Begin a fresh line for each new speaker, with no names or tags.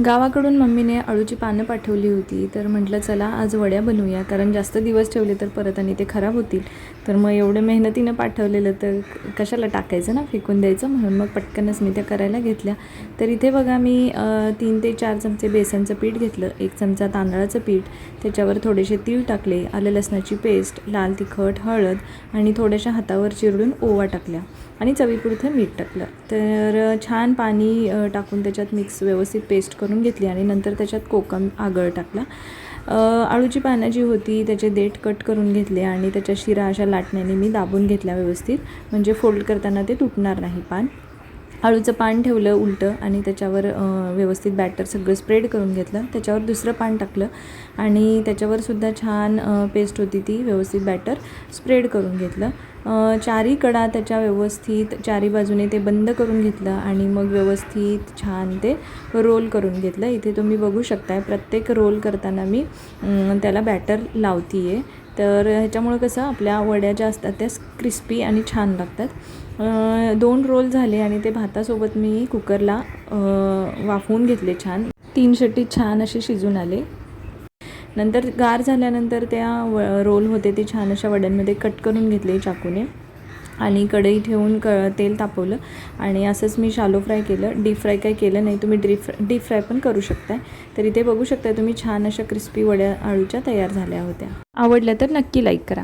गावाकडून मम्मीने अळूची पानं पाठवली होती. तर म्हटलं चला आज वड्या बनवूया. कारण जास्त दिवस ठेवले तर परत आणि ते खराब होतील. तर मग एवढं मेहनतीनं पाठवलेलं तर कशाला टाकायचं ना? फेकून द्यायचं? म्हणून मग पटकनच मी त्या करायला घेतल्या. तर इथे बघा मी तीन ते चार चमचे बेसनचं पीठ घेतलं. एक चमचा तांदळाचं पीठ. त्याच्यावर थोडेसे तीळ टाकले. आलं लसणाची पेस्ट लाल तिखट हळद आणि थोड्याशा हातावर चिरडून ओवा टाकल्या आणि चवीपुरतं मीठ टाकलं. तर छान पाणी टाकून त्याच्यात मिक्स व्यवस्थित पेस्ट करून घेतली आणि नंतर त्याच्यात कोकम आगळ टाकला. आळूची पानं जी होती त्याचे देठ कट करून घेतले आणि त्याच्या शिरा अशा लाटण्याने मी दाबून घेतल्या व्यवस्थित. म्हणजे फोल्ड करताना ते तुटणार नाही पान. आळूचं पान ठेवलं उलटं आणि त्याच्यावर व्यवस्थित बॅटर सगळं स्प्रेड करून घेतलं. त्याच्यावर दुसरं पान टाकलं आणि त्याच्यावर सुद्धा छान पेस्ट होती ती व्यवस्थित बॅटर स्प्रेड करून घेतलं. चारी कडा त्याच्या व्यवस्थित चारी बाजूने ते बंद करून घेतलं आणि मग व्यवस्थित छान ते रोल करून घेतलं. इथे तुम्ही बघू शकताय प्रत्येक रोल करताना मी त्याला बॅटर लावती आहे तर ह्याच्यामुळं कसं आपल्या वड्या ज्या असतात त्या क्रिस्पी आणि छान लागतात. दोन रोल झाले आणि ते भातासोबत मी कुकरला वाफवून घेतले छान. तीन शेटी छान असे शिजून आले. नंतर गार झाल्यानंतर त्या व रोल होते ते छान अशा वड्यांमध्ये कट करून घेतले चाकूने. आणि कढई ठेवून क तेल तापवलं आणि असंच मी शालो फ्राय केलं. डीप फ्राय काय केलं नाही. तुम्ही डीप डीप फ्राय पण करू शकताय. तर इथे बघू शकताय तुम्ही छान अशा क्रिस्पी वड्या आळूच्या तयार झाल्या होत्या. आवडल्या तर नक्की लाईक करा.